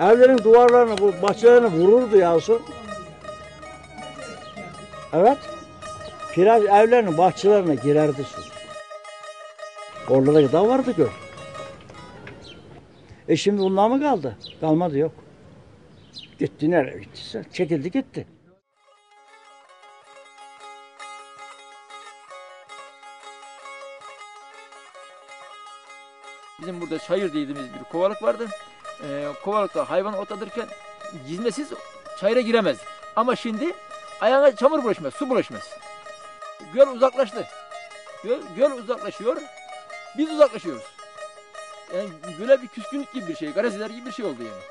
Evlerin duvarlarını, bu bahçelerini vururdu ya su. Evet. Plaj evlerinin bahçelerine girerdi su. Orada da da vardı göl. E şimdi bunlar mı kaldı? Kalmadı yok. Gitti nereye gittiyse. Çekildi gitti. Bizim burada çayır dediğimiz bir kovalık vardı. Ee, kovalıkta hayvan otlatırken gizmesiz çayıra giremez. Ama şimdi ayağına çamur bulaşmaz, su bulaşmaz. Göl uzaklaştı. Göl, göl uzaklaşıyor. Biz uzaklaşıyoruz. Yani göle bir küskünlük gibi bir şey, gazeteler gibi bir şey oldu yani.